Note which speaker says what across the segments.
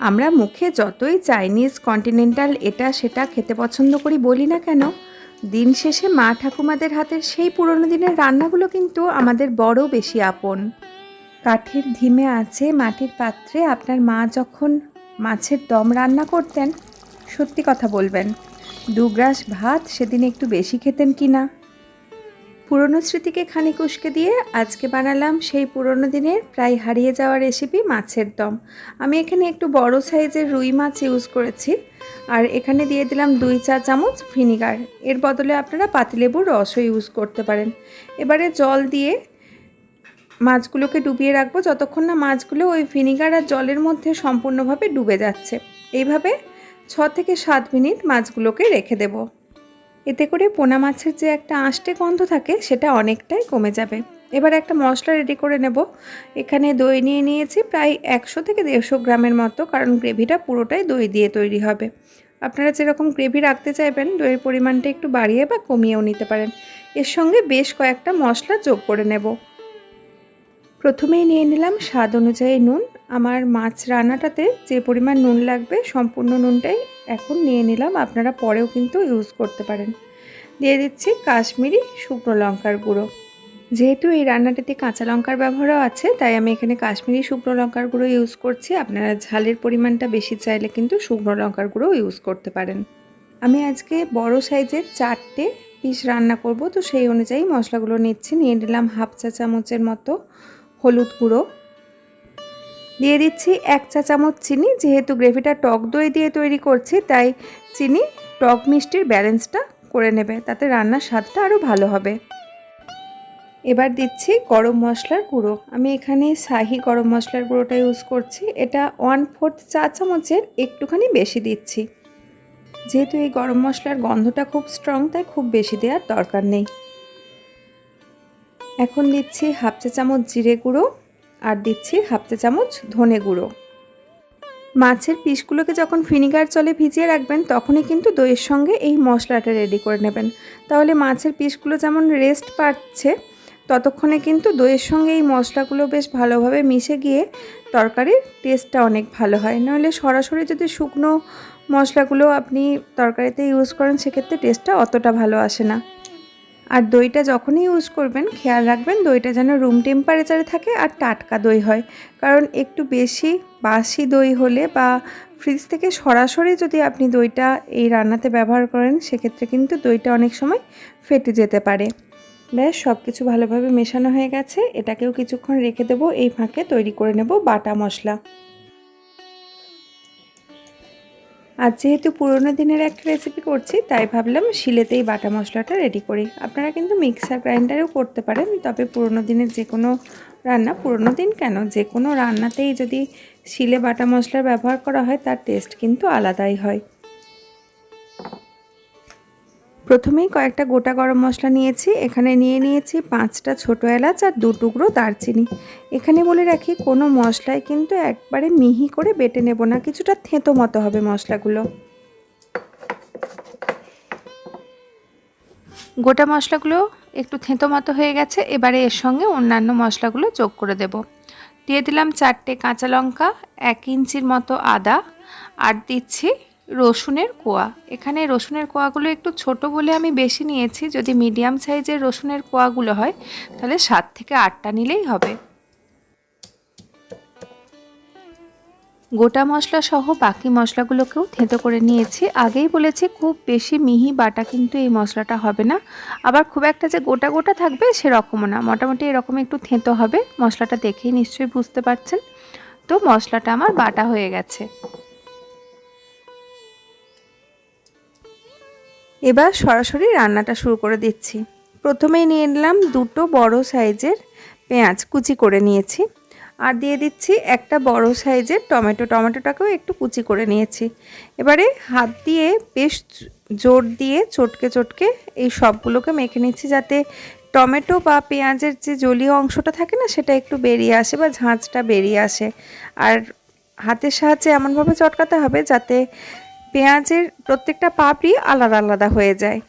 Speaker 1: আমরা মুখে যতই চাইনিজ কন্টিনেন্টাল এটা সেটা খেতে পছন্দ করি বলি না কেন, দিন শেষে মা ঠাকুমাদের হাতের সেই পুরনো দিনের রান্নাগুলো কিন্তু আমাদের বড় বেশি আপন। কাঠের ধিমে আছে মাটির পাত্রে আপনার মা যখন মাছের দম রান্না করতেন, সত্যি কথা বলবেন দু গ্রাস ভাত সেদিন একটু বেশি খেতেন কি না পুরনো স্মৃতিকে খানিক উস্কে দিয়ে আজকে বানালাম সেই পুরনো দিনের প্রায় হারিয়ে যাওয়া রেসিপি মাছের দম। আমি এখানে একটু বড় সাইজের রুই মাছ ইউজ করেছি। আর এখানে দিয়ে দিলাম দুই চা চামচ ভিনিগার এর বদলে আপনারা পাতিলেবুর রসও ইউজ করতে পারেন। এবারে জল দিয়ে মাছগুলোকে ডুবিয়ে রাখব। যতক্ষণ না মাছগুলো ওই ভিনিগার আর জলের মধ্যে সম্পূর্ণভাবে ডুবে যাচ্ছে। এইভাবে ছ থেকে সাত মিনিট মাছগুলোকে রেখে দেব। এতে করে পোনা মাছের যে একটা আঁশটে গন্ধ থাকে, সেটা অনেকটাই কমে যাবে। এবার একটা মশলা রেডি করে নেব। এখানে দই নিয়ে নিয়েছি প্রায় একশো থেকে দেড়শো গ্রামের মতো, কারণ গ্রেভিটা পুরোটাই দই দিয়ে তৈরি হবে। আপনারা যেরকম গ্রেভি রাখতে চাইবেন, দইয়ের পরিমাণটা একটু বাড়িয়ে বা কমিয়েও নিতে পারেন। এর সঙ্গে বেশ কয়েকটা মশলা যোগ করে নেব। প্রথমেই নিয়ে নিলাম স্বাদ অনুযায়ী নুন আমার মাছ রান্নাটাতে যে পরিমাণ নুন লাগবে, সম্পূর্ণ নুনটাই এখন নিয়ে নিলাম। আপনারা পরেও কিন্তু ইউজ করতে পারেন। দিয়ে দিচ্ছি কাশ্মীরি শুকনো লঙ্কার গুঁড়ো। যেহেতু এই রান্নাটাতে কাঁচা লঙ্কার ব্যবহারও আছে, তাই আমি এখানে কাশ্মীরি শুকনো লঙ্কার গুঁড়ো ইউজ করছি। আপনারা ঝালের পরিমাণটা বেশি চাইলে কিন্তু শুকনো লঙ্কার গুঁড়ো ইউজ করতে পারেন। আমি আজকে বড় সাইজের চারটে পিস রান্না করব, তো সেই অনুযায়ী মশলাগুলো নিচ্ছি। নিয়ে নিলাম হাফ চা চামচের মতো হলুদ গুঁড়ো। দিয়ে দিচ্ছি এক চা চামচ চিনি, যেহেতু গ্রেভিটা টক দই দিয়ে তৈরি করছি, তাই চিনি, টক মিষ্টির ব্যালেন্সটা করে নেবে, তাতে রান্নার স্বাদটা আরও ভালো হবে। এবার দিচ্ছি গরম মশলার গুঁড়ো। আমি এখানে শাহি গরম মশলার গুঁড়োটা ইউজ করছি। এটা ওয়ান ফোর্থ চা চামচের একটুখানি বেশি দিচ্ছি। যেহেতু এই গরম মশলার গন্ধটা খুব স্ট্রং, তাই খুব বেশি দেওয়ার দরকার নেই। এখন দিচ্ছি হাফ চা চামচ জিরে গুঁড়ো। আর দিচ্ছি হাফ চা চামচ ধনে গুঁড়ো। মাছের পিসগুলোকে যখন ভিনিগার জলে ভিজিয়ে রাখবেন, তখনই কিন্তু দইয়ের সঙ্গে এই মশলাটা রেডি করে নেবেন। তাহলে মাছের পিসগুলো যেমন রেস্ট পাচ্ছে, ততক্ষণে কিন্তু দইয়ের সঙ্গে এই মশলাগুলো বেশ ভালোভাবে মিশে গিয়ে তরকারির টেস্টটা অনেক ভালো হয়। নাহলে সরাসরি যদি শুকনো মশলাগুলো আপনি তরকারিতে ইউজ করেন, সেক্ষেত্রে টেস্টটা অতটা ভালো আসে না। আর দইটা যখনই ইউজ করবেন, খেয়াল রাখবেন দইটা যেন রুম টেম্পারেচারে থাকে আর টাটকা দই হয়। কারণ একটু বেশি বাসি দই হলে বা ফ্রিজ থেকে সরাসরি যদি আপনি দইটা এই রান্নাতে ব্যবহার করেন, সেক্ষেত্রে কিন্তু দইটা অনেক সময় ফেটে যেতে পারে। ব্যাস সব কিছু ভালোভাবে মেশানো হয়ে গেছে। এটাকেও কিছুক্ষণ রেখে দেবো, এই ফাঁকে তৈরি করে নেব বাটা মশলা। আর যেহেতু পুরোনো দিনের একটা রেসিপি করছি, তাই ভাবলাম শিলেতেই বাটা মশলাটা রেডি করি। আপনারা কিন্তু মিক্সার গ্রাইন্ডারেও করতে পারেন, তবে পুরোনো দিনের যে কোনো রান্না, পুরোনো দিন কেন? যে কোনো রান্নাতেই যদি শিলে বাটা মশলার ব্যবহার করা হয়, তার টেস্ট কিন্তু আলাদাই হয়। প্রথমেই কয়েকটা গোটা গরম মশলা নিয়েছি। এখানে নিয়ে নিয়েছি পাঁচটা ছোটো এলাচ আর দু টুকরো দারচিনি। এখানে বলে রাখি, কোনো মশলায় কিন্তু একবারে মিহি করে বেটে নেব না, কিছুটা থেঁতো মতো হবে মশলাগুলো। গোটা মশলাগুলো একটু থেঁতো মতো হয়ে গেছে, এবারে এর সঙ্গে অন্যান্য মশলাগুলো যোগ করে দেব। দিয়ে দিলাম চারটে কাঁচা লঙ্কা, এক ইঞ্চির মতো আদা, আর দিচ্ছি রসুনের কোয়া। এখানে রসুনের কোয়াগুলো একটু ছোট বলে আমি বেশি নিয়েছি। যদি মিডিয়াম সাইজের রসুনের কোয়াগুলো হয়, তাহলে সাত থেকে আটটা নিলেই হবে। গোটা মশলা সহ বাকি মশলাগুলোকেও থেঁতো করে নিয়েছি। আগেই বলেছি, খুব বেশি মিহি বাটা কিন্তু এই মশলাটা হবে না। আবার খুব একটা যে গোটা গোটা থাকবে সেরকমও না। মোটামুটি এরকম একটু থেঁতো হবে। মশলাটা দেখেই নিশ্চয়ই বুঝতে পারছেন। তো মশলাটা আমার বাটা হয়ে গেছে। এবার সরাসরি রান্নাটা শুরু করে দিচ্ছি। প্রথমেই নিয়ে নিলাম দুটো বড় সাইজের পেঁয়াজ কুচি করে নিয়েছি। আর দিয়ে দিচ্ছি একটা বড় সাইজের টমেটো। টমেটোটাকেও একটু কুচি করে নিয়েছি। এবারে হাত দিয়ে বেশ জোর দিয়ে চটকে চটকে এই সবগুলোকে মেখে নিচ্ছি যাতে টমেটো বা পেঁয়াজের যে জলীয় অংশটা থাকে না, সেটা একটু বেরিয়ে আসে বা ঝাঁঝটা বেরিয়ে আসে। আর হাতের সাহায্যে এমনভাবে চটকাতে হবে যাতে পেঁয়াজের প্রত্যেকটা পাপড়ি আলাদা আলাদা হয়ে যায়।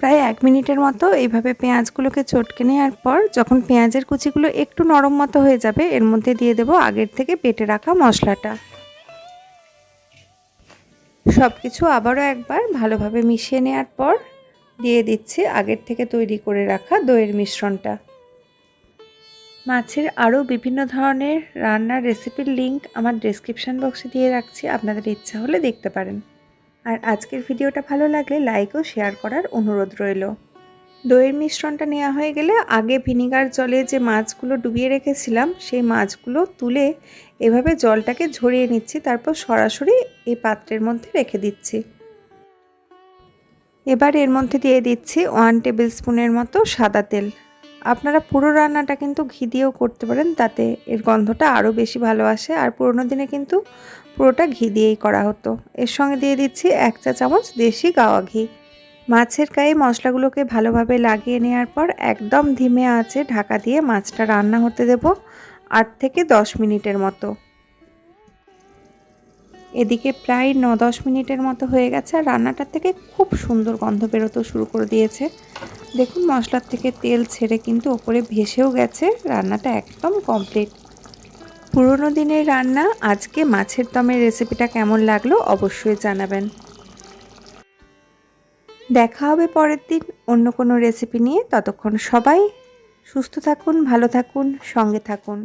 Speaker 1: প্রায় এক মিনিটের মতো এইভাবে পেঁয়াজগুলোকে চটকে নেওয়ার পর যখন পেঁয়াজের কুচিগুলো একটু নরম মতো হয়ে যাবে, এর মধ্যে দিয়ে দেবো আগের থেকে পেটে রাখা মশলাটা। সব কিছু আবারও একবার ভালোভাবে মিশিয়ে নেওয়ার পর দিয়ে দিচ্ছি আগের থেকে তৈরি করে রাখা দইয়ের মিশ্রণটা। মাছের আরও বিভিন্ন ধরনের রান্নার রেসিপির লিংক আমার ডেসক্রিপশান বক্সে দিয়ে রাখছি, আপনাদের ইচ্ছা হলে দেখতে পারেন। আর আজকের ভিডিওটা ভালো লাগলে লাইক ও শেয়ার করার অনুরোধ রইল। দইয়ের মিশ্রণটা নেওয়া হয়ে গেলে আগে ভিনিগার জলে যে মাছগুলো ডুবিয়ে রেখেছিলাম, সেই মাছগুলো তুলে এভাবে জলটাকে ঝরিয়ে নিচ্ছি, তারপর সরাসরি এই পাত্রের মধ্যে রেখে দিচ্ছি। এবার এর মধ্যে দিয়ে দিচ্ছি ওয়ান টেবিল স্পুনের মতো সাদা তেল। আপনারা পুরো রান্নাটা কিন্তু ঘি দিয়েও করতে পারেন, তাতে এর গন্ধটা আরও বেশি ভালো আসে। আর পুরোনো দিনে কিন্তু পুরোটা ঘি দিয়েই করা হতো। এর সঙ্গে দিয়ে দিচ্ছি এক চা চামচ দেশি গাওয়া ঘি। মাছের গায়ে মশলাগুলোকে ভালোভাবে লাগিয়ে নেওয়ার পর একদম ধিমে আছে ঢাকা দিয়ে মাছটা রান্না হতে দেব আট থেকে দশ মিনিটের মতো। এদিকে প্রায় ন দশ মিনিটের মতো হয়ে গেছে আর রান্নাটার থেকে খুব সুন্দর গন্ধ বেরোতে শুরু করে দিয়েছে। দেখুন, মশলার থেকে তেল ছেড়ে কিন্তু ওপরে ভেসেও গেছে, রান্নাটা একদম কমপ্লিট পুরনো দিনের রান্না, আজকে মাছের দমের রেসিপিটা কেমন লাগল অবশ্যই জানাবেন। দেখা হবে পরের দিন অন্য কোনো রেসিপি নিয়ে। ততক্ষণ সবাই সুস্থ থাকুন, ভালো থাকুন, সঙ্গে থাকুন।